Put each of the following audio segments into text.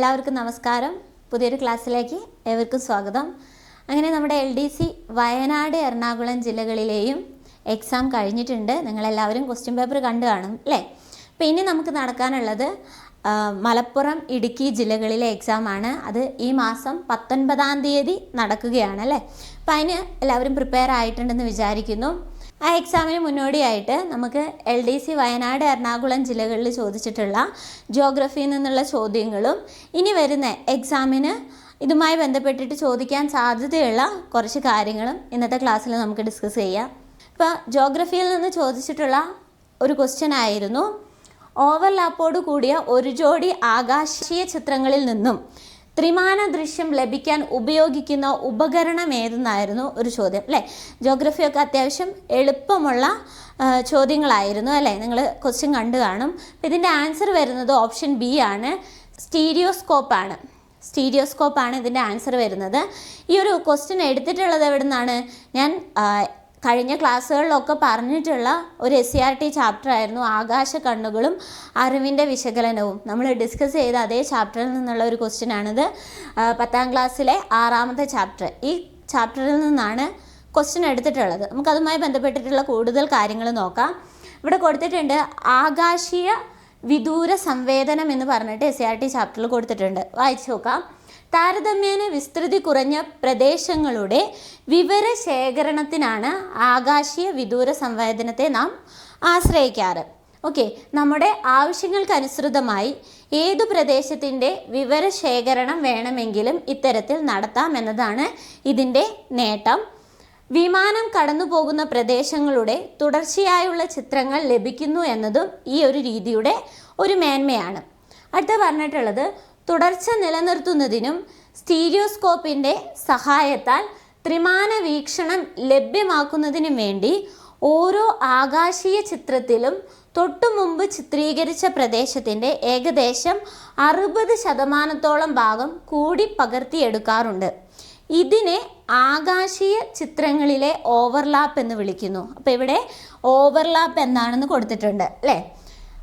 എല്ലാവർക്കും നമസ്കാരം. പുതിയൊരു ക്ലാസ്സിലേക്ക് ഏവർക്കും സ്വാഗതം. അങ്ങനെ നമ്മുടെ L D C Wayanad Ernakulam ജില്ലകളിലെയും എക്സാം കഴിഞ്ഞിട്ടുണ്ട്. നിങ്ങളെല്ലാവരും ക്വസ്റ്റ്യൻ പേപ്പർ കണ്ടു കാണും അല്ലേ? അപ്പോൾ ഇനി നമുക്ക് നടക്കാനുള്ളത് മലപ്പുറം ഇടുക്കി ജില്ലകളിലെ എക്സാമാണ് അത് ഈ മാസം പത്തൊൻപതാം തീയതി നടക്കുകയാണ് അല്ലേ? അപ്പോൾ അതിന് എല്ലാവരും പ്രിപ്പയർ ആയിട്ടുണ്ടെന്ന് വിചാരിക്കുന്നു. ആ എക്സാമിന് മുന്നോടിയായിട്ട് നമുക്ക് L D C Wayanad Ernakulam ജില്ലകളിൽ ചോദിച്ചിട്ടുള്ള ജോഗ്രഫിയിൽ നിന്നുള്ള ചോദ്യങ്ങളും ഇനി വരുന്ന എക്സാമിന് ഇതുമായി ബന്ധപ്പെട്ടിട്ട് ചോദിക്കാൻ സാധ്യതയുള്ള കുറച്ച് കാര്യങ്ങളും ഇന്നത്തെ ക്ലാസ്സിൽ നമുക്ക് ഡിസ്കസ് ചെയ്യാം. ഇപ്പോൾ ജോഗ്രഫിയിൽ നിന്ന് ചോദിച്ചിട്ടുള്ള ഒരു ക്വസ്റ്റ്യൻ ആയിരുന്നു ഓവർലാപ്പോട് കൂടിയ ഒരു ജോഡി ആകാശീയ ചിത്രങ്ങളിൽ നിന്നും ത്രിമാന ദൃശ്യം ലഭിക്കാൻ ഉപയോഗിക്കുന്ന ഉപകരണം ഏതെന്നായിരുന്നു ഒരു ചോദ്യം അല്ലേ? ജോഗ്രഫിയൊക്കെ അത്യാവശ്യം എളുപ്പമുള്ള ചോദ്യങ്ങളായിരുന്നു അല്ലേ? നിങ്ങൾ ക്വസ്റ്റ്യൻ കണ്ടു കാണും. ഇതിന്റെ ആൻസർ വരുന്നത് ഓപ്ഷൻ ബി ആണ്. സ്റ്റീരിയോസ്കോപ്പാണ് സ്റ്റീരിയോസ്കോപ്പാണ് ഇതിന്റെ ആൻസർ വരുന്നത്. ഈ ഒരു ക്വസ്റ്റ്യൻ എടുത്തിട്ടുള്ളത് എവിടെ നിന്നാണ് ഞാൻ കഴിഞ്ഞ ക്ലാസ്സുകളിലൊക്കെ പറഞ്ഞിട്ടുള്ള ഒരു S C R T chapter ആയിരുന്നു ആകാശ കണ്ണുകളും അറിവിന്റെ വിശകലനവും. നമ്മൾ ഡിസ്കസ് ചെയ്ത അതേ ചാപ്റ്ററിൽ നിന്നുള്ള ഒരു ക്വസ്റ്റ്യൻ ആണിത്. പത്താം ക്ലാസ്സിലെ ആറാമത്തെ ചാപ്റ്റർ ഈ ചാപ്റ്ററിൽ നിന്നാണ് ക്വസ്റ്റ്യൻ എടുത്തിട്ടുള്ളത്. നമുക്കതുമായി ബന്ധപ്പെട്ടിട്ടുള്ള കൂടുതൽ കാര്യങ്ങൾ നോക്കാം. ഇവിടെ കൊടുത്തിട്ടുണ്ട് ആകാശീയ വിദൂര സംവേദനം എന്ന് പറഞ്ഞിട്ട് എസ് സി ആർ ടി ചാപ്റ്ററിൽ കൊടുത്തിട്ടുണ്ട്. വായിച്ചു നോക്കാം. താരതമ്യേന വിസ്തൃതി കുറഞ്ഞ പ്രദേശങ്ങളുടെ വിവര ശേഖരണത്തിനാണ് ആകാശീയ വിദൂര സംവേദനത്തെ നാം ആശ്രയിക്കാറ്. ഓക്കെ നമ്മുടെ ആവശ്യങ്ങൾക്കനുസൃതമായി ഏതു പ്രദേശത്തിന്റെ വിവര ശേഖരണം വേണമെങ്കിലും ഇത്തരത്തിൽ നടത്താം എന്നതാണ് ഇതിന്റെ നേട്ടം. വിമാനം കടന്നു പോകുന്ന പ്രദേശങ്ങളുടെ തുടർച്ചയായുള്ള ചിത്രങ്ങൾ ലഭിക്കുന്നു എന്നതും ഈ ഒരു രീതിയുടെ ഒരു മേന്മയാണ്. അടുത്ത പറഞ്ഞിട്ടുള്ളത് തുടർച്ച നിലനിർത്തുന്നതിനും സ്റ്റീരിയോസ്കോപ്പിന്റെ സഹായത്താൽ ത്രിമാന വീക്ഷണം ലഭ്യമാക്കുന്നതിനും വേണ്ടി ഓരോ ആകാശീയ ചിത്രത്തിലും തൊട്ടു മുമ്പ് ചിത്രീകരിച്ച പ്രദേശത്തിന്റെ ഏകദേശം അറുപത് ശതമാനത്തോളം ഭാഗം കൂടി പകർത്തിയെടുക്കാറുണ്ട്. ഇതിനെ ആകാശീയ ചിത്രങ്ങളിലെ ഓവർലാപ്പ് എന്ന് വിളിക്കുന്നു. അപ്പോൾ ഇവിടെ ഓവർലാപ്പ് എന്താണെന്ന് കൊടുത്തിട്ടുണ്ട് അല്ലേ?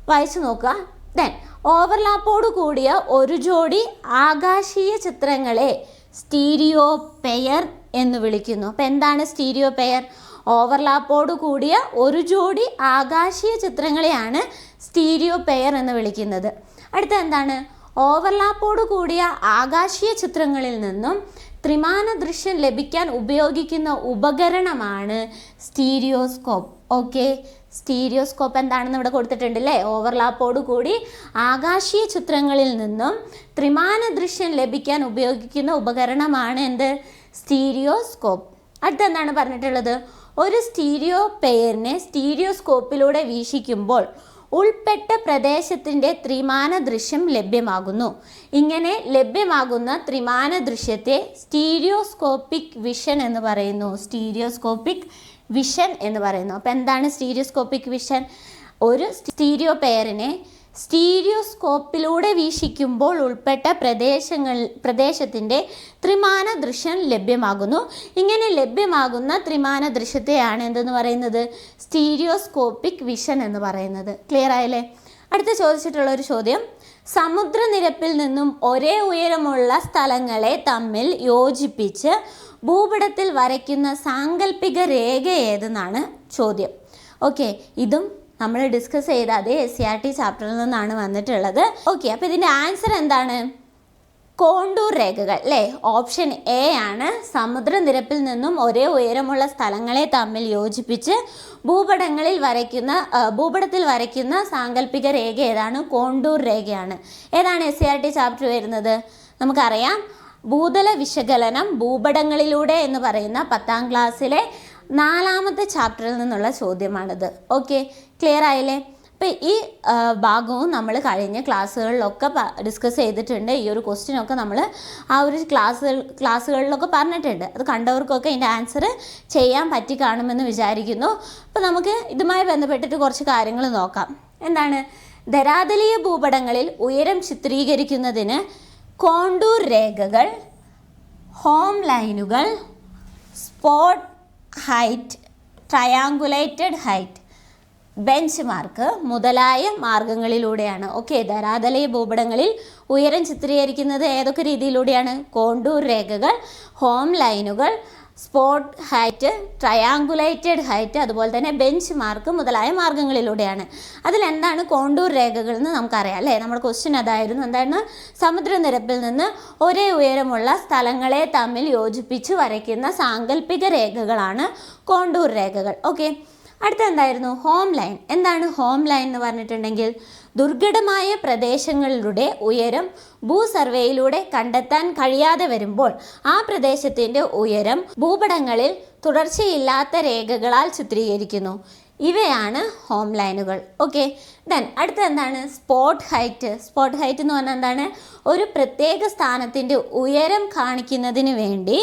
വായിച്ചു നോക്കുക. ദെൻ ഓവർലാപ്പോട് കൂടിയ ഒരു ജോഡി ആകാശീയ ചിത്രങ്ങളെ സ്റ്റീരിയോ പെയർ എന്ന് വിളിക്കുന്നു. അപ്പം എന്താണ് സ്റ്റീരിയോ പെയർ? ഓവർലാപ്പോട് കൂടിയ ഒരു ജോഡി ആകാശീയ ചിത്രങ്ങളെയാണ് സ്റ്റീരിയോ പെയർ എന്ന് വിളിക്കുന്നത്. അടുത്ത എന്താണ്? ഓവർലാപ്പോട് കൂടിയ ആകാശീയ ചിത്രങ്ങളിൽ നിന്നും ത്രിമാന ദൃശ്യം ലഭിക്കാൻ ഉപയോഗിക്കുന്ന ഉപകരണമാണ് സ്റ്റീരിയോസ്കോപ്പ്. ഓക്കെ. സ്റ്റീരിയോസ്കോപ്പ് എന്താണെന്ന് ഇവിടെ കൊടുത്തിട്ടുണ്ട് അല്ലേ ഓവർലാപ്പോട് കൂടി ആകാശീയ ചിത്രങ്ങളിൽ നിന്നും ത്രിമാന ദൃശ്യം ലഭിക്കാൻ ഉപയോഗിക്കുന്ന ഉപകരണമാണ് എന്ത്? സ്റ്റീരിയോസ്കോപ്പ്. അടുത്ത എന്താണ് പറഞ്ഞിട്ടുള്ളത്? ഒരു സ്റ്റീരിയോ പെയറിനെ സ്റ്റീരിയോസ്കോപ്പിലൂടെ വീക്ഷിക്കുമ്പോൾ ഉൾപ്പെട്ട പ്രദേശത്തിന്റെ ത്രിമാന ദൃശ്യം ലഭ്യമാകുന്നു. ഇങ്ങനെ ലഭ്യമാകുന്ന ത്രിമാന ദൃശ്യത്തെ സ്റ്റീരിയോസ്കോപ്പിക് വിഷൻ എന്ന് പറയുന്നു. സ്റ്റീരിയോസ്കോപ്പിക് വിഷൻ എന്ന് പറയുന്നു. അപ്പോൾ എന്താണ് സ്റ്റീരിയോസ്കോപ്പിക് വിഷൻ ഒരു സ്റ്റീരിയോ പെയറിനെ സ്റ്റീരിയോസ്കോപ്പിലൂടെ വീക്ഷിക്കുമ്പോൾ ഉൾപ്പെട്ട പ്രദേശങ്ങൾ പ്രദേശത്തിന്റെ ത്രിമാന ദൃശ്യം ലഭ്യമാകുന്നു. ഇങ്ങനെ ലഭ്യമാകുന്ന ത്രിമാന ദൃശ്യത്തെയാണ് എന്തെന്ന് പറയുന്നത്? സ്റ്റീരിയോസ്കോപ്പിക് വിഷൻ എന്ന് പറയുന്നത്. ക്ലിയർ ആയല്ലേ? അടുത്ത ചോദിച്ചിട്ടുള്ള ഒരു ചോദ്യം. സമുദ്രനിരപ്പിൽ നിന്നും ഒരേ ഉയരമുള്ള സ്ഥലങ്ങളെ തമ്മിൽ യോജിപ്പിച്ച് ഭൂപടത്തിൽ വരയ്ക്കുന്ന സാങ്കല്പിക രേഖ ഏതെന്നാണ് ചോദ്യം. ഓക്കെ ഇതും നമ്മൾ ഡിസ്കസ് ചെയ്ത അതേ എസ് സി ആർ ടി ചാപ്റ്ററിൽ നിന്നാണ് വന്നിട്ടുള്ളത്. ഓക്കെ അപ്പോൾ ഇതിന്റെ ആൻസർ എന്താണ്? കോണ്ടൂർ രേഖകൾ അല്ലേ? ഓപ്ഷൻ എ ആണ്. സമുദ്രനിരപ്പിൽ നിന്നും ഒരേ ഉയരമുള്ള സ്ഥലങ്ങളെ തമ്മിൽ യോജിപ്പിച്ച് ഭൂപടങ്ങളിൽ വരയ്ക്കുന്ന ഭൂപടത്തിൽ വരയ്ക്കുന്ന സാങ്കല്പിക രേഖ ഏതാണ്? കോണ്ടൂർ രേഖയാണ്. ഏതാണ് S C R T chapter വരുന്നത്? നമുക്കറിയാം. ഭൂതല വിശകലനം ഭൂപടങ്ങളിലൂടെ എന്ന് പറയുന്ന പത്താം ക്ലാസ്സിലെ നാലാമത്തെ ചാപ്റ്ററിൽ നിന്നുള്ള ചോദ്യമാണിത്. ഓക്കെ ക്ലിയർ ആയില്ലേ? അപ്പോൾ ഈ ഭാഗവും നമ്മൾ കഴിഞ്ഞ ക്ലാസ്സുകളിലൊക്കെ ഡിസ്കസ് ചെയ്തിട്ടുണ്ട്. ഈ ഒരു ക്വസ്റ്റ്യനൊക്കെ നമ്മൾ ആ ഒരു ക്ലാസ് ക്ലാസ്സുകളിലൊക്കെ പറഞ്ഞിട്ടുണ്ട്. അത് കണ്ടവർക്കൊക്കെ ഇതിന്റെ ആൻസർ ചെയ്യാൻ പറ്റി കാണുമെന്ന് വിചാരിക്കുന്നു. അപ്പോൾ നമുക്ക് ഇതുമായി ബന്ധപ്പെട്ടിട്ട് കുറച്ച് കാര്യങ്ങൾ നോക്കാം. എന്താണ്? ധരാതലീയ ഭൂപടങ്ങളിൽ ഉയരം ചിത്രീകരിക്കുന്നതിന് കോണ്ടൂർ രേഖകൾ ഹോം ലൈനുകൾ spot height triangulated height bench mark മുതലായ മാർഗങ്ങളിലൂടെയാണ്. ഓക്കെ ധരാതലയ ഭൂപടങ്ങളിൽ ഉയരം ചിത്രീകരിക്കുന്നത് ഏതൊക്കെ രീതിയിലൂടെയാണ്? കോണ്ടൂർ രേഖകൾ ഹോം ലൈനുകൾ സ്പോട്ട് ഹൈറ്റ് ട്രയാങ്കുലേറ്റഡ് ഹൈറ്റ് അതുപോലെ തന്നെ ബെഞ്ച് മാർക്ക് മുതലായ മാർഗങ്ങളിലൂടെയാണ്. അതിലെന്താണ് കോണ്ടൂർ രേഖകളെന്ന് നമുക്കറിയാം അല്ലേ? നമ്മുടെ ക്വസ്റ്റ്യൻ അതായിരുന്നു എന്താണ്? സമുദ്രനിരപ്പിൽ നിന്ന് ഒരേ ഉയരമുള്ള സ്ഥലങ്ങളെ തമ്മിൽ യോജിപ്പിച്ച് വരയ്ക്കുന്ന സാങ്കല്പിക രേഖകളാണ് കോണ്ടൂർ രേഖകൾ. ഓക്കെ അടുത്ത എന്തായിരുന്നു? Home line. എന്താണ് ഹോം ലൈൻ എന്ന് പറഞ്ഞിട്ടുണ്ടെങ്കിൽ? ദുർഘടമായ പ്രദേശങ്ങളുടെ ഉയരം ഭൂസർവേയിലൂടെ കണ്ടെത്താൻ കഴിയാതെ വരുമ്പോൾ ആ പ്രദേശത്തിന്റെ ഉയരം ഭൂപടങ്ങളിൽ തുടർച്ചയില്ലാത്ത രേഖകളാൽ ചിത്രീകരിക്കുന്നു. ഇവയാണ് ഹോം ലൈനുകൾ ഓക്കെ ദെൻ അടുത്ത എന്താണ്? സ്പോട്ട് ഹൈറ്റ് സ്പോട്ട് ഹൈറ്റ് എന്ന് പറഞ്ഞാൽ എന്താണ്? ഒരു പ്രത്യേക സ്ഥാനത്തിന്റെ ഉയരം കാണിക്കുന്നതിന് വേണ്ടി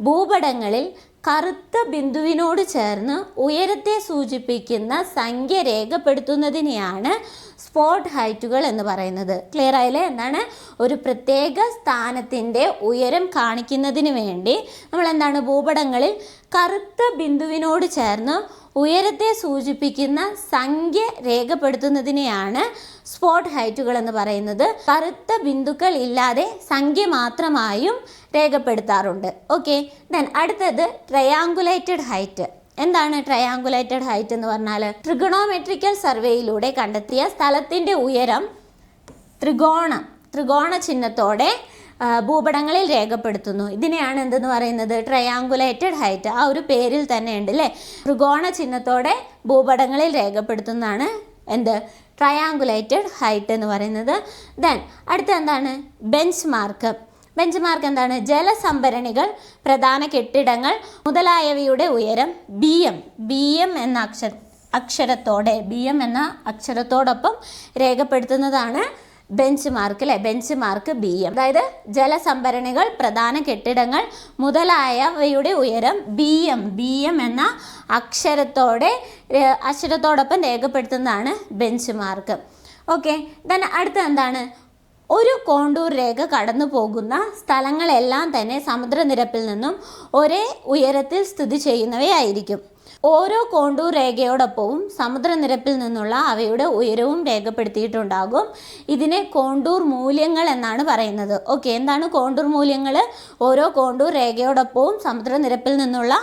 ഭൂപടങ്ങളിൽ കറുത്ത ബിന്ദുവിനോട് ചേർന്ന് ഉയരത്തെ സൂചിപ്പിക്കുന്ന സംഖ്യ രേഖപ്പെടുത്തുന്നതിനെയാണ് സ്പോട്ട് ഹൈറ്റുകൾ എന്ന് പറയുന്നത്. ക്ലിയർ ആയില്ലേ? എന്താണ്? ഒരു പ്രത്യേക സ്ഥാനത്തിന്റെ ഉയരം കാണിക്കുന്നതിന് വേണ്ടി നമ്മൾ എന്താണ് ഭൂപടങ്ങളിൽ കറുത്ത ബിന്ദുവിനോട് ചേർന്ന് ഉയരത്തെ സൂചിപ്പിക്കുന്ന സംഖ്യ രേഖപ്പെടുത്തുന്നതിനെയാണ് സ്പോട്ട് ഹൈറ്റുകൾ എന്ന് പറയുന്നത്. കറുത്ത ബിന്ദുക്കൾ ഇല്ലാതെ സംഖ്യ മാത്രമായും രേഖപ്പെടുത്താറുണ്ട്. ഓക്കെ ദെൻ അടുത്തത് ട്രയാങ്കുലേറ്റഡ് ഹൈറ്റ് എന്താണ് ട്രയാങ്കുലേറ്റഡ് ഹൈറ്റ് എന്ന് പറഞ്ഞാൽ ട്രിഗണോമെട്രിക്കൽ സർവേയിലൂടെ കണ്ടെത്തിയ സ്ഥലത്തിന്റെ ഉയരം ത്രികോണം. ത്രികോണ ചിഹ്നത്തോടെ ഭൂപടങ്ങളിൽ രേഖപ്പെടുത്തുന്നു. ഇതിനെയാണ് എന്തെന്ന് പറയുന്നത്? ട്രയാങ്കുലേറ്റഡ് ഹൈറ്റ് ആ ഒരു പേരിൽ തന്നെ ഉണ്ട് അല്ലേ ത്രികോണ ചിഹ്നത്തോടെ ഭൂപടങ്ങളിൽ രേഖപ്പെടുത്തുന്നതാണ് എന്ത്? ട്രയാങ്കുലേറ്റഡ് ഹൈറ്റ് എന്ന് പറയുന്നത്. ദെൻ അടുത്ത എന്താണ്? ബെഞ്ച് മാർക്ക് ബെഞ്ച് മാർക്ക് എന്താണ്? ജലസംഭരണികൾ പ്രധാന കെട്ടിടങ്ങൾ മുതലായവയുടെ ഉയരം ബി എം ബി എം എന്ന അക്ഷര അക്ഷരത്തോടെ ബി എം എന്ന അക്ഷരത്തോടൊപ്പം രേഖപ്പെടുത്തുന്നതാണ് ബെഞ്ച് മാർക്ക് അല്ലെ ബെഞ്ച് മാർക്ക് ബി എം അതായത് ജലസംഭരണികൾ പ്രധാന കെട്ടിടങ്ങൾ മുതലായവയുടെ ഉയരം ബി എം ബി എം എന്ന അക്ഷരത്തോടെ അക്ഷരത്തോടൊപ്പം രേഖപ്പെടുത്തുന്നതാണ് ബെഞ്ച് മാർക്ക് ഓക്കെ ദൻ അടുത്ത എന്താണ്? ഒരു കോണ്ടൂർ രേഖ കടന്നു പോകുന്ന സ്ഥലങ്ങളെല്ലാം തന്നെ സമുദ്രനിരപ്പിൽ നിന്നും ഒരേ ഉയരത്തിൽ സ്ഥിതി ചെയ്യുന്നവയായിരിക്കും. ഓരോ കോണ്ടൂർ രേഖയോടൊപ്പവും സമുദ്രനിരപ്പിൽ നിന്നുള്ള അവയുടെ ഉയരവും രേഖപ്പെടുത്തിയിട്ടുണ്ടാകും. ഇതിനെ കോണ്ടൂർ മൂല്യങ്ങൾ എന്നാണ് പറയുന്നത്. ഓക്കെ എന്താണ് കോണ്ടൂർ മൂല്യങ്ങൾ? ഓരോ കോണ്ടൂർ രേഖയോടൊപ്പവും സമുദ്രനിരപ്പിൽ നിന്നുള്ള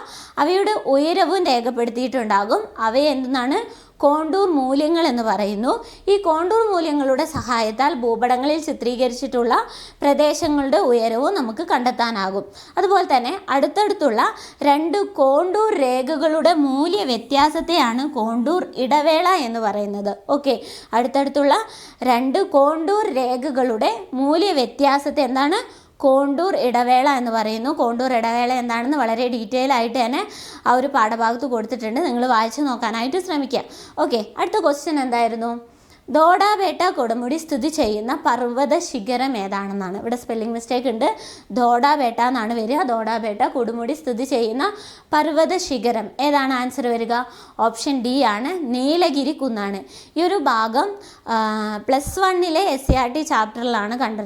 അവയുടെ ഉയരവും രേഖപ്പെടുത്തിയിട്ടുണ്ടാകും. അവയെ എന്താണ് കോണ്ടൂർ മൂല്യങ്ങൾ എന്ന് പറയുന്നു. ഈ കോണ്ടൂർ മൂല്യങ്ങളുടെ സഹായത്താൽ ഭൂപടങ്ങളിൽ ചിത്രീകരിച്ചിട്ടുള്ള പ്രദേശങ്ങളുടെ ഉയരവും നമുക്ക് കണ്ടെത്താനാകും. അതുപോലെ തന്നെ അടുത്തടുത്തുള്ള രണ്ട് കോണ്ടൂർ രേഖകളുടെ മൂല്യ വ്യത്യാസത്തെയാണ് കോണ്ടൂർ ഇടവേള എന്ന് പറയുന്നത്. ഓക്കെ. അടുത്തടുത്തുള്ള രണ്ട് കോണ്ടൂർ രേഖകളുടെ മൂല്യ വ്യത്യാസത്തെ എന്താണ്? കോണ്ടൂർ ഇടവേള എന്ന് പറയുന്നു. കോണ്ടൂർ ഇടവേള എന്താണെന്ന് വളരെ ഡീറ്റെയിൽ ആയിട്ട് തന്നെ ആ ഒരു പാഠഭാഗത്ത് കൊടുത്തിട്ടുണ്ട്. നിങ്ങൾ വായിച്ചു നോക്കാനായിട്ട് ശ്രമിക്കുക. ഓക്കെ അടുത്ത ക്വസ്റ്റ്യൻ എന്തായിരുന്നു? ദോഡാബേട്ട കൊടുമുടി സ്ഥിതി ചെയ്യുന്ന പർവത ശിഖരം ഏതാണെന്നാണ്. ഇവിടെ സ്പെല്ലിംഗ് മിസ്റ്റേക്ക് ഉണ്ട്. ദോഡാവേട്ട എന്നാണ് വരിക. ദോഡാവേട്ട കൊടുമുടി സ്ഥിതി ചെയ്യുന്ന പർവത ശിഖരം ഏതാണ് ആൻസർ വരിക? ഓപ്ഷൻ ഡി ആണ്. നീലഗിരി കുന്നാണ്. ഈ ഒരു ഭാഗം പ്ലസ് വണ്ണിലെ എസ് സി ആർ ടി ചാപ്റ്ററിലാണ് കണ്ട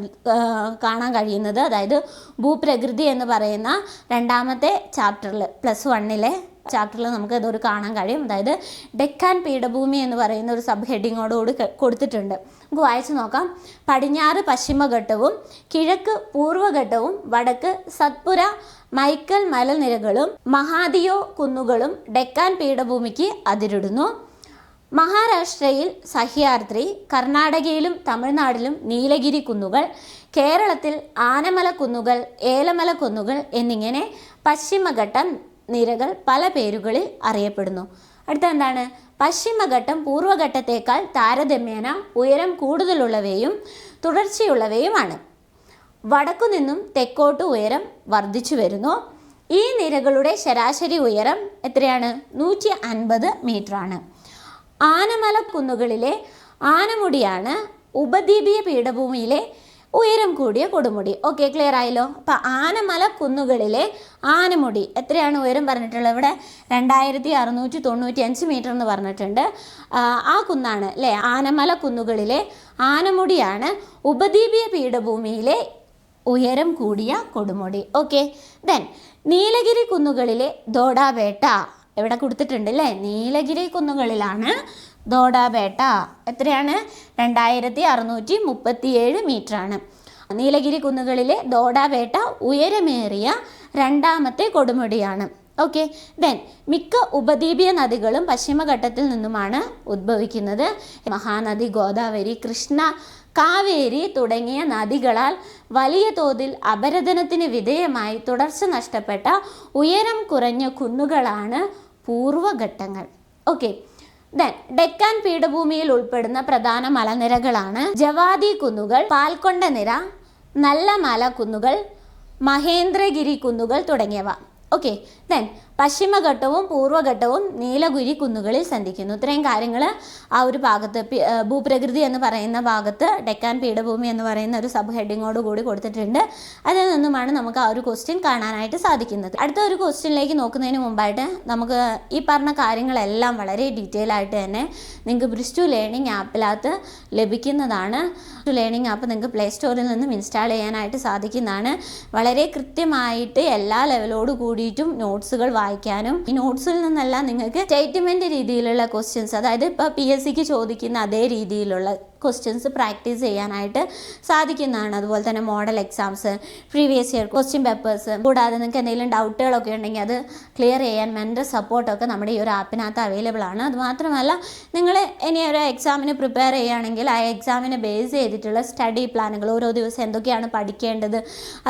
കാണാൻ കഴിയുന്നത്. അതായത് ഭൂപ്രകൃതി എന്ന് പറയുന്ന രണ്ടാമത്തെ ചാപ്റ്ററിൽ പ്ലസ് വണ്ണിലെ ചാപ്റ്ററിൽ നമുക്ക് ഇതൊരു കാണാൻ കഴിയും. അതായത് ഡെക്കാൻ പീഠഭൂമി എന്ന് പറയുന്ന ഒരു സബ് ഹെഡിങ്ങോടുകൂടി കൊടുത്തിട്ടുണ്ട്. നമുക്ക് വായിച്ചു നോക്കാം. പടിഞ്ഞാറ് പശ്ചിമഘട്ടവും കിഴക്ക് പൂർവഘട്ടവും വടക്ക് സത്പുര മൈക്കൽ മലനിരകളും മഹാദിയോ കുന്നുകളും ഡെക്കാൻ പീഠഭൂമിക്ക് അതിരിടുന്നു. മഹാരാഷ്ട്രയിൽ സഹ്യാദ്രി കർണാടകയിലും തമിഴ്നാട്ടിലും നീലഗിരി കുന്നുകൾ കേരളത്തിൽ ആനമല കുന്നുകൾ ഏലമല കുന്നുകൾ എന്നിങ്ങനെ പശ്ചിമഘട്ടം നിരകൾ പല പേരുകളിൽ അറിയപ്പെടുന്നു. അടുത്ത എന്താണ് പശ്ചിമഘട്ടം പൂർവഘട്ടത്തേക്കാൾ താരതമ്യേന ഉയരം കൂടുതലുള്ളവയും തുടർച്ചയുള്ളവയുമാണ്. വടക്കു നിന്നും തെക്കോട്ട് ഉയരം വർദ്ധിച്ചു വരുന്നു. ഈ നിരകളുടെ ശരാശരി ഉയരം എത്രയാണ്? നൂറ്റി അൻപത് മീറ്ററാണ്. ആനമല കുന്നുകളിലെ ആനമുടിയാണ് ഉപദ്വീപീയ പീഠഭൂമിയിലെ ഉയരം കൂടിയ കൊടുമുടി. ഓക്കെ ക്ലിയർ ആയല്ലോ? അപ്പം ആനമല കുന്നുകളിലെ ആനമുടി. എത്രയാണ് ഉയരം പറഞ്ഞിട്ടുള്ളത് ഇവിടെ? രണ്ടായിരത്തി അറുന്നൂറ്റി തൊണ്ണൂറ്റി അഞ്ച് മീറ്റർ എന്ന് പറഞ്ഞിട്ടുണ്ട്. ആ, കുന്നാണ് അല്ലേ ആനമല കുന്നുകളിലെ ആനമുടിയാണ് ഉപദ്വീപീയ പീഠഭൂമിയിലെ ഉയരം കൂടിയ കൊടുമുടി. ഓക്കെ ദെൻ നീലഗിരി കുന്നുകളിലെ ദോഡാബേട്ട എവിടെ കൊടുത്തിട്ടുണ്ട് അല്ലേ നീലഗിരി കുന്നുകളിലാണ് ദോഡാബേട്ട എത്രയാണ്? രണ്ടായിരത്തി അറുന്നൂറ്റി മുപ്പത്തിയേഴ് മീറ്ററാണ്. നീലഗിരി കുന്നുകളിലെ ദോഡാപേട്ട ഉയരമേറിയ രണ്ടാമത്തെ കൊടുമുടിയാണ്. ഓക്കെ ദെൻ മിക്ക ഉപദ്വീപീയ നദികളും പശ്ചിമഘട്ടത്തിൽ നിന്നുമാണ് ഉദ്ഭവിക്കുന്നത് മഹാനദി ഗോദാവരി കൃഷ്ണ കാവേരി തുടങ്ങിയ നദികളാൽ വലിയ തോതിൽ അപരദനത്തിന് വിധേയമായി തുടർച്ച നഷ്ടപ്പെട്ട ഉയരം കുറഞ്ഞ കുന്നുകളാണ് പൂർവഘട്ടങ്ങൾ. ഓക്കെ ദെൻ ഡെക്കാൻ പീഠഭൂമിയിൽ ഉൾപ്പെടുന്ന പ്രധാന മലനിരകളാണ് ജവാദി കുന്നുകൾ പാൽക്കൊണ്ട നിര നല്ല മല കുന്നുകൾ മഹേന്ദ്രഗിരി കുന്നുകൾ തുടങ്ങിയവ. ഓക്കെ ദെൻ പശ്ചിമഘട്ടവും പൂർവഘട്ടവും നീലഗിരി കുന്നുകളിൽ സന്ധിക്കുന്നു. ഇത്രയും കാര്യങ്ങൾ ആ ഒരു ഭാഗത്ത് ഭൂപ്രകൃതി എന്ന് പറയുന്ന ഭാഗത്ത് ഡെക്കാൻ പീഠഭൂമി എന്ന് പറയുന്ന ഒരു സബ് ഹെഡിങ്ങോട് കൂടി കൊടുത്തിട്ടുണ്ട്. അതിൽ നിന്നുമാണ് നമുക്ക് ആ ഒരു ക്വസ്റ്റ്യൻ കാണാനായിട്ട് സാധിക്കുന്നത്. അടുത്ത ഒരു ക്വസ്റ്റ്യനിലേക്ക് നോക്കുന്നതിന് മുമ്പായിട്ട് നമുക്ക് ഈ പറഞ്ഞ കാര്യങ്ങളെല്ലാം വളരെ ഡീറ്റെയിൽ ആയിട്ട് തന്നെ നിങ്ങൾക്ക് ബ്രിസ്റ്റു ലേണിംഗ് ആപ്പിനകത്ത് ലഭിക്കുന്നതാണ്. ലേണിംഗ് ആപ്പ് നിങ്ങൾക്ക് പ്ലേ സ്റ്റോറിൽ നിന്നും ഇൻസ്റ്റാൾ ചെയ്യാനായിട്ട് സാധിക്കുന്നതാണ്. വളരെ കൃത്യമായിട്ട് എല്ലാ ലെവലോട് കൂടിയിട്ടും നോട്ട്സുകൾ വായിക്കാനും ഈ നോട്ട്സിൽ നിന്നെല്ലാം നിങ്ങൾക്ക് സ്റ്റേറ്റ്മെന്റ് രീതിയിലുള്ള ക്വസ്റ്റ്യൻസ് അതായത് ഇപ്പോൾ പി എസ് സിക്ക് ചോദിക്കുന്ന അതേ രീതിയിലുള്ള ക്വസ്റ്റ്യൻസ് പ്രാക്ടീസ് ചെയ്യാനായിട്ട് സാധിക്കുന്നതാണ്. അതുപോലെ തന്നെ model exams previous year question papers കൂടാതെ നിങ്ങൾക്ക് എന്തെങ്കിലും ഡൗട്ടുകളൊക്കെ ഉണ്ടെങ്കിൽ അത് ക്ലിയർ ചെയ്യാൻ മെന്റൽ സപ്പോർട്ടൊക്കെ നമ്മുടെ ഈ ഒരു ആപ്പിനകത്ത് അവൈലബിൾ ആണ്. അതുമാത്രമല്ല നിങ്ങൾ ഇനി ഒരു എക്സാമിന് പ്രിപ്പയർ ചെയ്യുകയാണെങ്കിൽ ആ എക്സാമിനെ ബേസ് ചെയ്തിട്ടുള്ള സ്റ്റഡി പ്ലാനുകൾ ഓരോ ദിവസം എന്തൊക്കെയാണ് പഠിക്കേണ്ടത്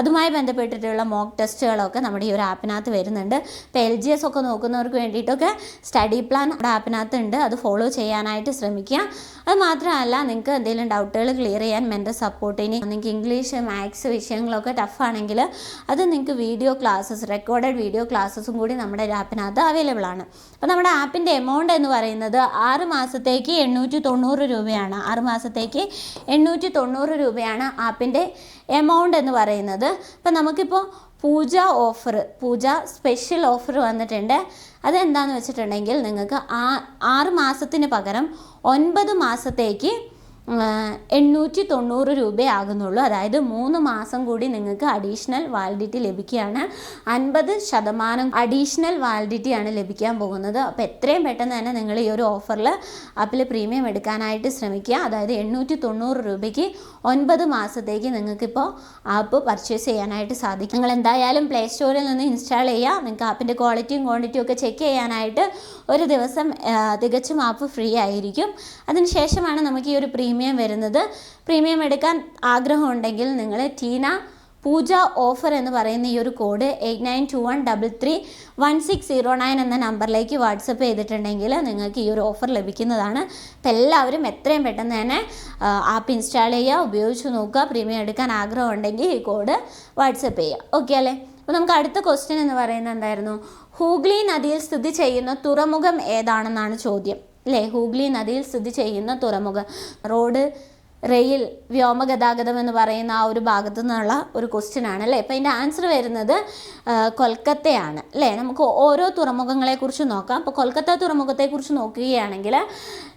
അതുമായി ബന്ധപ്പെട്ടിട്ടുള്ള മോക്ക് ടെസ്റ്റുകളൊക്കെ നമ്മുടെ ഈ ഒരു ആപ്പിനകത്ത് വരുന്നുണ്ട്. ഇപ്പോൾ എൽ ജി എസ് ഒക്കെ നോക്കുന്നവർക്ക് വേണ്ടിയിട്ടൊക്കെ സ്റ്റഡി പ്ലാൻ നമ്മുടെ ആപ്പിനകത്ത് ഉണ്ട് അത് ഫോളോ ചെയ്യാനായിട്ട് ശ്രമിക്കുക. അത് മാത്രമല്ല നിങ്ങൾക്ക് എന്തെങ്കിലും ഡൗട്ടുകൾ ക്ലിയർ ചെയ്യാൻ മെന്റൽ സപ്പോർട്ടിന് നിങ്ങൾക്ക് ഇംഗ്ലീഷ് മാത്സ് വിഷയങ്ങളൊക്കെ ടഫാണെങ്കിൽ അത് നിങ്ങൾക്ക് വീഡിയോ ക്ലാസ്സസ് റെക്കോർഡഡ് വീഡിയോ ക്ലാസ്സസും കൂടി നമ്മുടെ ആപ്പിനകത്ത് അവൈലബിൾ ആണ്. അപ്പോൾ നമ്മുടെ ആപ്പിന്റെ എമൗണ്ട് എന്ന് പറയുന്നത് ആറ് മാസത്തേക്ക് എണ്ണൂറ്റി തൊണ്ണൂറ് രൂപയാണ്. ആറ് മാസത്തേക്ക് എണ്ണൂറ്റി തൊണ്ണൂറ് രൂപയാണ് ആപ്പിന്റെ എമൗണ്ട് എന്ന് പറയുന്നത്. അപ്പോൾ നമുക്കിപ്പോൾ Puja offer Puja special offer വന്നിട്ടുണ്ട്. അതെന്താണെന്ന് വെച്ചിട്ടുണ്ടെങ്കിൽ നിങ്ങൾക്ക് ആ ആറ് മാസത്തിന് പകരം ഒൻപത് മാസത്തേക്ക് എണ്ണൂറ്റി തൊണ്ണൂറ് രൂപയാകുന്നുള്ളൂ. അതായത് മൂന്ന് മാസം കൂടി നിങ്ങൾക്ക് അഡീഷണൽ വാലിഡിറ്റി ലഭിക്കുകയാണ്. അൻപത് ശതമാനം അഡീഷണൽ വാലിഡിറ്റിയാണ് ലഭിക്കാൻ പോകുന്നത്. അപ്പോൾ എത്രയും പെട്ടെന്ന് തന്നെ നിങ്ങൾ ഈ ഒരു ഓഫറിൽ ആപ്പിൽ പ്രീമിയം എടുക്കാനായിട്ട് ശ്രമിക്കുക. അതായത് എണ്ണൂറ്റി തൊണ്ണൂറ് രൂപയ്ക്ക് ഒൻപത് മാസത്തേക്ക് നിങ്ങൾക്കിപ്പോൾ ആപ്പ് പർച്ചേസ് ചെയ്യാനായിട്ട് സാധിക്കും. നിങ്ങൾ എന്തായാലും പ്ലേ സ്റ്റോറിൽ നിന്ന് ഇൻസ്റ്റാൾ ചെയ്യുക. നിങ്ങൾക്ക് ആപ്പിന്റെ ക്വാളിറ്റിയും ക്വാണ്ടിറ്റിയും ഒക്കെ ചെക്ക് ചെയ്യാനായിട്ട് ഒരു ദിവസം തികച്ചും ആപ്പ് ഫ്രീ ആയിരിക്കും. അതിനുശേഷമാണ് നമുക്ക് ഈ ഒരു പ്രീമിയം വരുന്നത്. പ്രീമിയം എടുക്കാൻ ആഗ്രഹമുണ്ടെങ്കിൽ നിങ്ങൾ ടീന പൂജ ഓഫർ എന്ന് പറയുന്ന ഈ ഒരു code eight nine two one double three one six zero nine എന്ന നമ്പറിലേക്ക് വാട്സപ്പ് ചെയ്തിട്ടുണ്ടെങ്കിൽ നിങ്ങൾക്ക് ഈ ഒരു ഓഫർ ലഭിക്കുന്നതാണ്. അപ്പം എല്ലാവരും എത്രയും പെട്ടെന്ന് തന്നെ ആപ്പ് ഇൻസ്റ്റാൾ ചെയ്യുക ഉപയോഗിച്ച് നോക്കുക പ്രീമിയം എടുക്കാൻ ആഗ്രഹം ഉണ്ടെങ്കിൽ ഈ കോഡ് വാട്സപ്പ് ചെയ്യുക. ഓക്കെ അല്ലേ? അപ്പോൾ നമുക്ക് അടുത്ത ക്വസ്റ്റ്യൻ എന്ന് പറയുന്നത് എന്തായിരുന്നു? ഹൂഗ്ലി നദിയിൽ സ്ഥിതി ചെയ്യുന്ന തുറമുഖം ഏതാണെന്നാണ് ചോദ്യം. അല്ലേ? ഹൂഗ്ലി നദിയിൽ സ്ഥിതി ചെയ്യുന്ന തുറമുഖം. റോഡ് റെയിൽ വ്യോമഗതാഗതം എന്ന് പറയുന്ന ആ ഒരു ഭാഗത്തു നിന്നുള്ള ഒരു ക്വസ്റ്റ്യൻ ആണ് അല്ലേ? അപ്പോൾ അതിന്റെ ആൻസർ വരുന്നത് കൊൽക്കത്തയാണ് അല്ലേ? നമുക്ക് ഓരോ തുറമുഖങ്ങളെക്കുറിച്ച് നോക്കാം. അപ്പോൾ കൊൽക്കത്ത തുറമുഖത്തെക്കുറിച്ച് നോക്കുകയാണെങ്കിൽ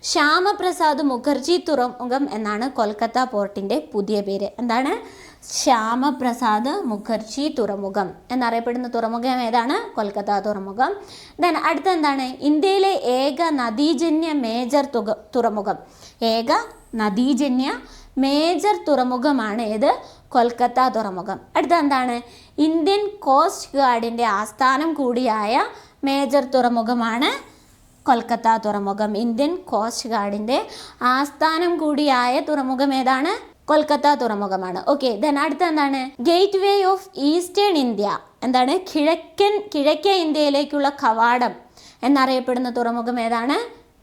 ശ്യാമപ്രസാദ് മുഖർജി തുറമുഖം എന്നാണ് കൊൽക്കത്ത പോർട്ടിന്റെ പുതിയ പേര്. എന്താണ്? ശ്യാമപ്രസാദ് മുഖർജി തുറമുഖം എന്നറിയപ്പെടുന്ന തുറമുഖം ഏതാണ്? കൊൽക്കത്ത തുറമുഖം. ദെൻ അടുത്ത എന്താണ്? ഇന്ത്യയിലെ ഏക നദീജന്യ മേജർ തുക തുറമുഖം. ഏക നദീജന്യ മേജർ തുറമുഖമാണ് ഏത് കൊൽക്കത്ത തുറമുഖം. അടുത്ത എന്താണ്? ഇന്ത്യൻ കോസ്റ്റ് ഗാർഡിന്റെ ആസ്ഥാനം കൂടിയായ മേജർ തുറമുഖമാണ് കൊൽക്കത്ത തുറമുഖം. ഇന്ത്യൻ കോസ്റ്റ് ഗാർഡിന്റെ ആസ്ഥാനം കൂടിയായ തുറമുഖം ഏതാണ്? കൊൽക്കത്ത തുറമുഖമാണ്. ഓക്കെ ദെൻ അടുത്ത എന്താണ്? Gateway of eastern India എന്താണ്? കിഴക്കൻ കിഴക്കേ ഇന്ത്യയിലേക്കുള്ള കവാടം എന്നറിയപ്പെടുന്ന തുറമുഖം ഏതാണ്?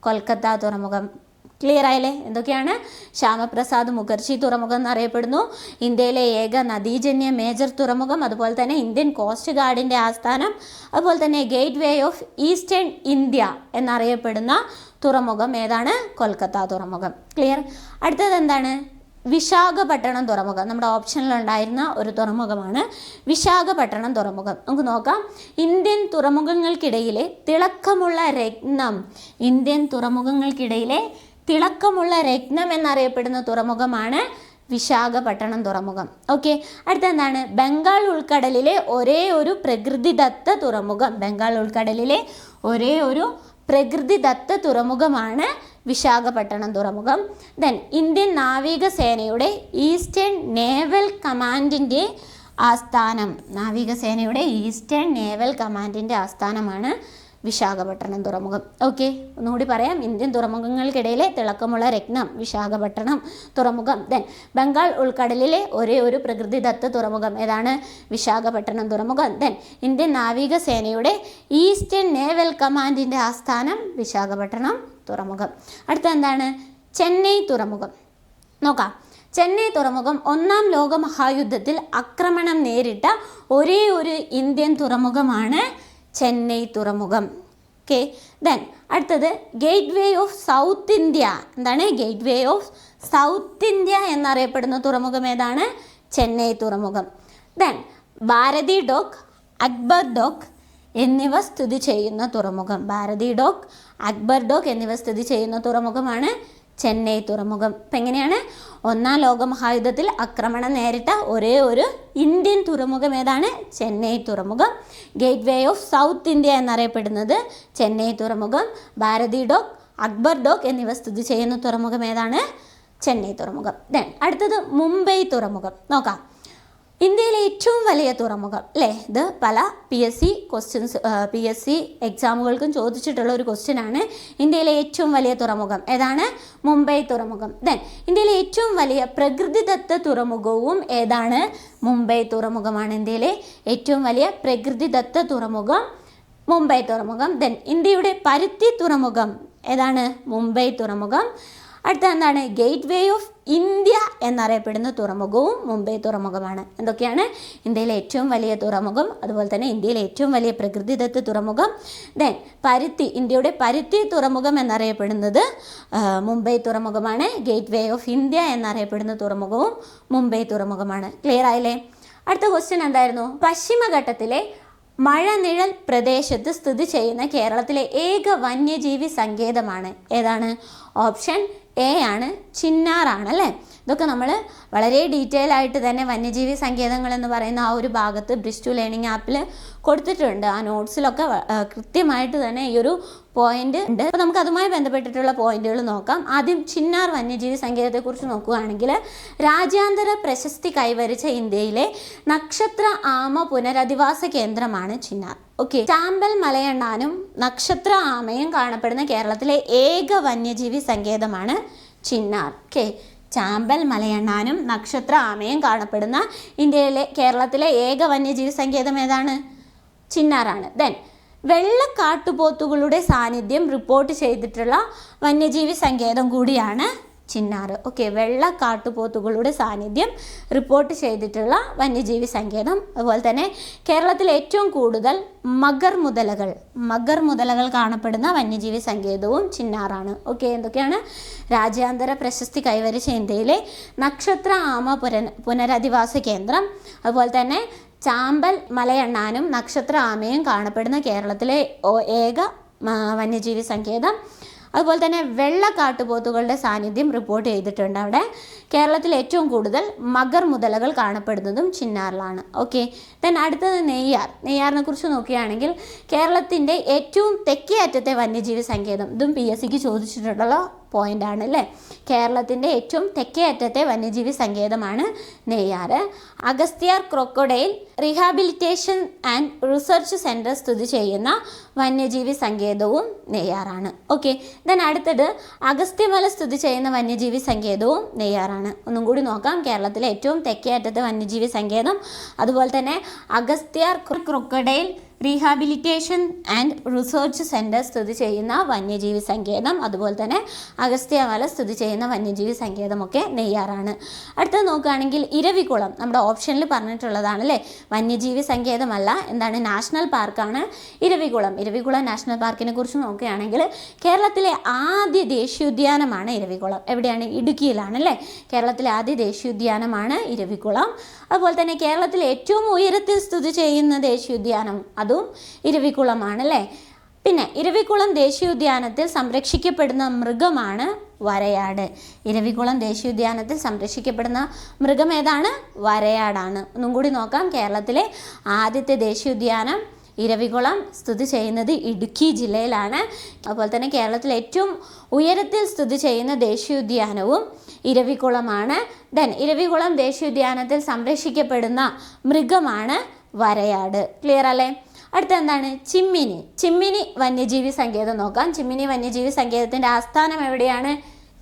കൊൽക്കത്ത തുറമുഖം. ക്ലിയർ ആയല്ലേ? എന്തൊക്കെയാണ്? ശ്യാമപ്രസാദ് മുഖർജി തുറമുഖം എന്നറിയപ്പെടുന്നു. ഇന്ത്യയിലെ ഏക നദീജന്യ മേജർ തുറമുഖം അതുപോലെ തന്നെ ഇന്ത്യൻ കോസ്റ്റ് ഗാർഡിന്റെ ആസ്ഥാനം അതുപോലെ തന്നെ gateway of eastern India എന്നറിയപ്പെടുന്ന തുറമുഖം ഏതാണ്? കൊൽക്കത്ത തുറമുഖം. ക്ലിയർ അടുത്തത് എന്താണ്? വിശാഖപട്ടണം തുറമുഖം. നമ്മുടെ ഓപ്ഷനിലുണ്ടായിരുന്ന ഒരു തുറമുഖമാണ് വിശാഖപട്ടണം തുറമുഖം. നമുക്ക് നോക്കാം. ഇന്ത്യൻ തുറമുഖങ്ങൾക്കിടയിലെ തിളക്കമുള്ള രത്നം ഇന്ത്യൻ തുറമുഖങ്ങൾക്കിടയിലെ തിളക്കമുള്ള രത്നം എന്നറിയപ്പെടുന്ന തുറമുഖമാണ് വിശാഖപട്ടണം തുറമുഖം. ഓക്കെ അടുത്ത എന്താണ് ബംഗാൾ ഉൾക്കടലിലെ ഒരേ ഒരു പ്രകൃതിദത്ത തുറമുഖം. ബംഗാൾ ഉൾക്കടലിലെ ഒരേ ഒരു പ്രകൃതിദത്ത തുറമുഖമാണ് വിശാഖപട്ടണം തുറമുഖം. ദെൻ ഇന്ത്യൻ നാവികസേനയുടെ ഈസ്റ്റേൺ നേവൽ കമാൻഡിന്റെ ആസ്ഥാനം. നാവികസേനയുടെ ഈസ്റ്റേൺ നേവൽ കമാൻഡിന്റെ ആസ്ഥാനമാണ് വിശാഖപട്ടണം തുറമുഖം. ഓക്കെ ഒന്നുകൂടി പറയാം. ഇന്ത്യൻ തുറമുഖങ്ങൾക്കിടയിലെ തിളക്കമുള്ള രത്നം വിശാഖപട്ടണം തുറമുഖം. ദെൻ ബംഗാൾ ഉൾക്കടലിലെ ഒരേ ഒരു പ്രകൃതിദത്ത തുറമുഖം ഏതാണ്? വിശാഖപട്ടണം തുറമുഖം. ദെൻ ഇന്ത്യൻ നാവികസേനയുടെ ഈസ്റ്റേൺ നേവൽ കമാൻഡിന്റെ ആസ്ഥാനം വിശാഖപട്ടണം തുറമുഖം. അടുത്ത എന്താണ്? ചെന്നൈ തുറമുഖം. നോക്കാം. ചെന്നൈ തുറമുഖം ഒന്നാം ലോക മഹായുദ്ധത്തിൽ ആക്രമണം നേരിട്ട ഒരേ ഒരു ഇന്ത്യൻ തുറമുഖമാണ് ചെന്നൈ തുറമുഖം. ഓക്കെ ദെൻ അടുത്തത് gateway of south India എന്താണ്? Gateway of south India എന്നറിയപ്പെടുന്ന തുറമുഖം ഏതാണ്? ചെന്നൈ തുറമുഖം. Then Bharathi dock Akbar dock എന്നിവ സ്ഥിതി ചെയ്യുന്ന തുറമുഖം. ഭാരതി ഡോക്ക് അക്ബർ ഡോക്ക് എന്നിവ സ്ഥിതി ചെയ്യുന്ന തുറമുഖമാണ് ചെന്നൈ തുറമുഖം. ഇപ്പം എങ്ങനെയാണ്? ഒന്നാം ലോക മഹായുദ്ധത്തിൽ ആക്രമണം നേരിട്ട ഒരേ ഒരു ഇന്ത്യൻ തുറമുഖം ഏതാണ്? ചെന്നൈ തുറമുഖം. Gateway of south India എന്നറിയപ്പെടുന്നത് ചെന്നൈ തുറമുഖം. ഭാരതി ഡോക്ക് അക്ബർ ഡോക്ക് എന്നിവ സ്ഥിതി ചെയ്യുന്ന തുറമുഖം ഏതാണ്? ചെന്നൈ തുറമുഖം. ദെൻ അടുത്തത് മുംബൈ തുറമുഖം. നോക്കാം. ഇന്ത്യയിലെ ഏറ്റവും വലിയ തുറമുഖം അല്ലേ? ഇത് പല P S C questions P S C എക്സാമുകൾക്കും ചോദിച്ചിട്ടുള്ള ഒരു ക്വസ്റ്റ്യൻ ആണ്. ഇന്ത്യയിലെ ഏറ്റവും വലിയ തുറമുഖം. ഏതാണ്? മുംബൈ തുറമുഖം. ദെൻ ഇന്ത്യയിലെ ഏറ്റവും വലിയ പ്രകൃതിദത്ത തുറമുഖവും ഏതാണ്? മുംബൈ തുറമുഖമാണ് ഇന്ത്യയിലെ ഏറ്റവും വലിയ പ്രകൃതിദത്ത തുറമുഖം മുംബൈ തുറമുഖം. ദെൻ ഇന്ത്യയുടെ പരുത്തി തുറമുഖം ഏതാണ്? മുംബൈ തുറമുഖം. അടുത്ത എന്താണ്? ഗേറ്റ് വേ ഓഫ് ഇന്ത്യ എന്നറിയപ്പെടുന്ന തുറമുഖവും മുംബൈ തുറമുഖമാണ്. എന്തൊക്കെയാണ്? ഇന്ത്യയിലെ ഏറ്റവും വലിയ തുറമുഖം അതുപോലെ തന്നെ ഇന്ത്യയിലെ ഏറ്റവും വലിയ പ്രകൃതിദത്ത തുറമുഖം. ദെൻ പരുത്തി ഇന്ത്യയുടെ പരുത്തി തുറമുഖം എന്നറിയപ്പെടുന്നത് മുംബൈ തുറമുഖമാണ്. ഗേറ്റ് വേ ഓഫ് ഇന്ത്യ എന്നറിയപ്പെടുന്ന തുറമുഖവും മുംബൈ തുറമുഖമാണ്. ക്ലിയർ ആയില്ലേ? അടുത്ത ക്വസ്റ്റ്യൻ എന്തായിരുന്നു? പശ്ചിമഘട്ടത്തിലെ മഴനിഴൽ പ്രദേശത്ത് സ്ഥിതി ചെയ്യുന്ന കേരളത്തിലെ ഏക വന്യജീവി സങ്കേതമാണ്. ഏതാണ്? ഓപ്ഷൻ എ ആണ് ചിന്നാറാണ് അല്ലേ? ഇതൊക്കെ നമ്മൾ വളരെ ഡീറ്റെയിൽ ആയിട്ട് തന്നെ വന്യജീവി സങ്കേതങ്ങൾ എന്ന് പറയുന്ന ആ ഒരു ഭാഗത്ത് ബ്രിസ് ടു ലേണിംഗ് ആപ്പിൽ കൊടുത്തിട്ടുണ്ട്. ആ നോട്ട്സിലൊക്കെ കൃത്യമായിട്ട് തന്നെ ഈ ഒരു പോയിന്റ് ഉണ്ട്. അപ്പോൾ നമുക്ക് അതുമായി ബന്ധപ്പെട്ടിട്ടുള്ള പോയിന്റുകൾ നോക്കാം. ആദ്യം ചിന്നാർ വന്യജീവി സങ്കേതത്തെക്കുറിച്ച് നോക്കുകയാണെങ്കിൽ രാജ്യാന്തര പ്രശസ്തി കൈവരിച്ച ഇന്ത്യയിലെ നക്ഷത്ര ആമ പുനരധിവാസ കേന്ദ്രമാണ് ചിന്നാർ. ഓക്കെ. ചാമ്പൽ മലയണ്ണാനും നക്ഷത്ര ആമയും കാണപ്പെടുന്ന കേരളത്തിലെ ഏക വന്യജീവി സങ്കേതമാണ് ചിന്നാർ. ഓക്കെ. ചാമ്പൽ മലയണ്ണാനും നക്ഷത്ര ആമയും കാണപ്പെടുന്ന ഇന്ത്യയിലെ കേരളത്തിലെ ഏക വന്യജീവി സങ്കേതം ഏതാണ്? ചിന്നാറാണ്. ദെൻ വെള്ളക്കാട്ടുപോത്തുകളുടെ സാന്നിധ്യം റിപ്പോർട്ട് ചെയ്തിട്ടുള്ള വന്യജീവി സങ്കേതം കൂടിയാണ് ചിന്നാറ്. ഓക്കെ വെള്ള കാട്ടുപോത്തുകളുടെ സാന്നിധ്യം റിപ്പോർട്ട് ചെയ്തിട്ടുള്ള വന്യജീവി സങ്കേതം. അതുപോലെ തന്നെ കേരളത്തിൽ ഏറ്റവും കൂടുതൽ മകർ മുതലകൾ മകർ മുതലകൾ കാണപ്പെടുന്ന വന്യജീവി സങ്കേതവും ചിന്നാറാണ്. ഓക്കെ എന്തൊക്കെയാണ്? രാജ്യാന്തര പ്രശസ്തി കൈവരിച്ച ഇന്ത്യയിലെ നക്ഷത്ര ആമ പുര പുനരധിവാസ കേന്ദ്രം. അതുപോലെ തന്നെ ചാമ്പൽ മലയണ്ണാനും നക്ഷത്ര ആമയും കാണപ്പെടുന്ന കേരളത്തിലെ ഏക വന്യജീവി സങ്കേതം. അതുപോലെ തന്നെ വെള്ളക്കാട്ടുപോത്തുകളുടെ സാന്നിധ്യം റിപ്പോർട്ട് ചെയ്തിട്ടുണ്ട്. അവിടെ കേരളത്തിൽ ഏറ്റവും കൂടുതൽ മകർ മുതലകൾ കാണപ്പെടുന്നതും ചിന്നാറിലാണ്. ഓക്കെ. ദെൻ അടുത്തത് നെയ്യാർ. നെയ്യാറിനെ കുറിച്ച് നോക്കുകയാണെങ്കിൽ കേരളത്തിന്റെ ഏറ്റവും തെക്കേ അറ്റത്തെ വന്യജീവി സങ്കേതം. ഇതും പി എസ് സിക്ക് ചോദിച്ചിട്ടുള്ള പോയിന്റ് ആണ് അല്ലേ? കേരളത്തിന്റെ ഏറ്റവും തെക്കേ അറ്റത്തെ വന്യജീവി സങ്കേതമാണ് Neyyar. Agasthyar crocodile rehabilitation and research centre സ്ഥിതി ചെയ്യുന്ന വന്യജീവി സങ്കേതവും നെയ്യാറാണ്. ഓക്കെ ദെൻ അടുത്തത് അഗസ്ത്യമല സ്ഥിതി ചെയ്യുന്ന വന്യജീവി സങ്കേതവും നെയ്യാറാണ്. ഒന്നും കൂടി നോക്കാം. കേരളത്തിലെ ഏറ്റവും തെക്കേ അറ്റത്തെ വന്യജീവി സങ്കേതം അതുപോലെ തന്നെ Agasthyar crocodile rehabilitation and research centre സ്ഥിതി ചെയ്യുന്ന വന്യജീവി സങ്കേതം അതുപോലെ തന്നെ അഗസ്ത്യമല സ്ഥിതി ചെയ്യുന്ന വന്യജീവി സങ്കേതമൊക്കെ നെയ്യാറാണ്. അടുത്തത് നോക്കുകയാണെങ്കിൽ ഇരവികുളം നമ്മുടെ ഓപ്ഷനിൽ പറഞ്ഞിട്ടുള്ളതാണ് അല്ലേ വന്യജീവി സങ്കേതമല്ല എന്താണ്? നാഷണൽ പാർക്കാണ് ഇരവികുളം. ഇരവികുളം നാഷണൽ പാർക്കിനെ കുറിച്ച് നോക്കുകയാണെങ്കിൽ കേരളത്തിലെ ആദ്യ ദേശീയോദ്യാനമാണ് ഇരവികുളം. എവിടെയാണ്? ഇടുക്കിയിലാണ് അല്ലേ? കേരളത്തിലെ ആദ്യ ദേശീയോദ്യാനമാണ് ഇരവികുളം. അതുപോലെ തന്നെ കേരളത്തിൽ ഏറ്റവും ഉയരത്തിൽ സ്ഥിതി ചെയ്യുന്ന ദേശീയോദ്യാനം അതും ഇരവികുളമാണ് അല്ലേ? പിന്നെ ഇരവികുളം ദേശീയോദ്യാനത്തിൽ സംരക്ഷിക്കപ്പെടുന്ന മൃഗമാണ് വരയാട്. ഇരവികുളം ദേശീയോദ്യാനത്തിൽ സംരക്ഷിക്കപ്പെടുന്ന മൃഗം ഏതാണ്? വരയാടാണ്. ഒന്നും കൂടി നോക്കാം കേരളത്തിലെ ആദ്യത്തെ ദേശീയോദ്യാനം ഇരവികുളം സ്ഥിതി ചെയ്യുന്നത് ഇടുക്കി ജില്ലയിലാണ്. അതുപോലെ തന്നെ കേരളത്തിൽ ഏറ്റവും ഉയരത്തിൽ സ്ഥിതി ചെയ്യുന്ന ദേശീയോദ്യാനവും ഇരവികുളമാണ്. ദെൻ ഇരവികുളം ദേശീയോദ്യാനത്തിൽ സംരക്ഷിക്കപ്പെടുന്ന മൃഗമാണ് വരയാട്. ക്ലിയർ അല്ലേ? അടുത്ത എന്താണ്? ചിമ്മിനി. ചിമ്മിനി വന്യജീവി സങ്കേതം നോക്കാം. ചിമ്മിനി വന്യജീവി സങ്കേതത്തിന്റെ ആസ്ഥാനം എവിടെയാണ്?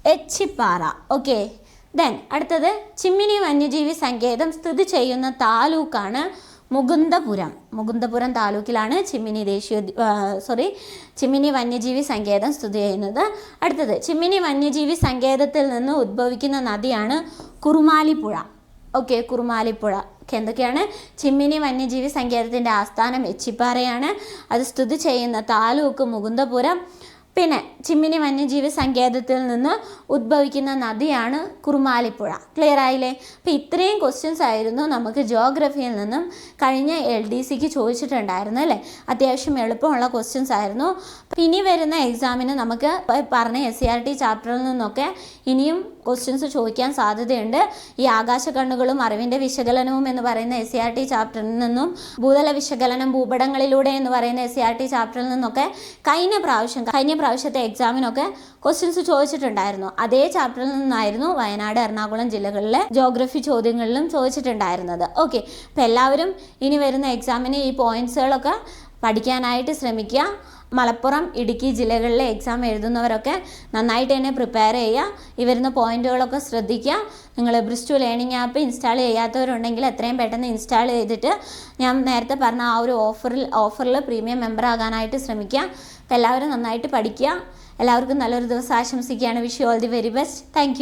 എച്ചിപ്പാറ. ഓക്കെ ദെൻ അടുത്തത് ചിമ്മിനി വന്യജീവി സങ്കേതം സ്ഥിതി ചെയ്യുന്ന താലൂക്കാണ് മുകുന്ദപുരം. മുകുന്ദപുരം താലൂക്കിലാണ് ചിമ്മിനി ദേശീയ സോറി ചിമ്മിനി വന്യജീവി സങ്കേതം സ്ഥിതി ചെയ്യുന്നത്. അടുത്തത് ചിമ്മിനി വന്യജീവി സങ്കേതത്തിൽ നിന്ന് ഉദ്ഭവിക്കുന്ന നദിയാണ് കുറുമാലിപ്പുഴ. ഓക്കെ കുറുമാലിപ്പുഴ. എന്തൊക്കെയാണ്? ചിമ്മിനി വന്യജീവി സങ്കേതത്തിന്റെ ആസ്ഥാനം എച്ചിപ്പാറയാണ്. അത് സ്ഥിതി ചെയ്യുന്ന താലൂക്ക് മുകുന്ദപുരം. പിന്നെ ചിമ്മിനി വന്യജീവി സങ്കേതത്തിൽ നിന്ന് ഉദ്ഭവിക്കുന്ന നദിയാണ് കുറുമാലിപ്പുഴ. ക്ലിയർ ആയില്ലേ? അപ്പോൾ ഇത്രയും ക്വസ്റ്റ്യൻസ് ആയിരുന്നു നമുക്ക് ജോഗ്രഫിയിൽ നിന്നും കഴിഞ്ഞ എൽ ഡി സിക്ക് ചോദിച്ചിട്ടുണ്ടായിരുന്നു അല്ലേ? അത്യാവശ്യം എളുപ്പമുള്ള ക്വസ്റ്റ്യൻസ് ആയിരുന്നു. ഇനി വരുന്ന എക്സാമിന് നമുക്ക് പറഞ്ഞ എസ് സി ആർ ടി ചാപ്റ്ററിൽ നിന്നൊക്കെ ഇനിയും ക്വസ്റ്റ്യൻസ് ചോദിക്കാൻ സാധ്യതയുണ്ട്. ഈ ആകാശ കണ്ണുകളും അറിവിന്റെ വിശകലനവും എന്ന് പറയുന്ന എസ് സി ആർ ടി ചാപ്റ്ററിൽ നിന്നും ഭൂതല വിശകലനം ഭൂപടങ്ങളിലൂടെ എന്ന് പറയുന്ന എസ് സി ആർ ടി ചാപ്റ്ററിൽ നിന്നൊക്കെ കഴിഞ്ഞ പ്രാവശ്യം കഴിഞ്ഞ പ്രാവശ്യത്തെ എക്സാമിനൊക്കെ ക്വസ്റ്റ്യൻസ് ചോദിച്ചിട്ടുണ്ടായിരുന്നു. അതേ ചാപ്റ്ററിൽ നിന്നായിരുന്നു വയനാട് എറണാകുളം ജില്ലകളിലെ ജോഗ്രഫി ചോദ്യങ്ങളിലും ചോദിച്ചിട്ടുണ്ടായിരുന്നത്. ഓക്കെ അപ്പോൾ എല്ലാവരും ഇനി വരുന്ന എക്സാമിന് ഈ പോയിന്റ്സുകളൊക്കെ പഠിക്കാനായിട്ട് ശ്രമിക്കുക. മലപ്പുറം ഇടുക്കി ജില്ലകളിലെ എക്സാം എഴുതുന്നവരൊക്കെ നന്നായിട്ട് തന്നെ പ്രിപ്പയർ ചെയ്യുക. ഈ വരുന്ന പോയിന്റുകളൊക്കെ ശ്രദ്ധിക്കുക. നിങ്ങൾ ബ്രിസ്റ്റു ലേണിംഗ് ആപ്പ് ഇൻസ്റ്റാൾ ചെയ്യാത്തവരുണ്ടെങ്കിൽ എത്രയും പെട്ടെന്ന് ഇൻസ്റ്റാൾ ചെയ്തിട്ട് ഞാൻ നേരത്തെ പറഞ്ഞ ആ ഒരു ഓഫറിൽ ഓഫറിൽ പ്രീമിയം മെമ്പർ ആകാനായിട്ട് ശ്രമിക്കുക. അപ്പോൾ എല്ലാവരും നന്നായിട്ട് പഠിക്കുക. എല്ലാവർക്കും നല്ലൊരു ദിവസം ആശംസിക്കുകയാണ്. Wish you all the very best thank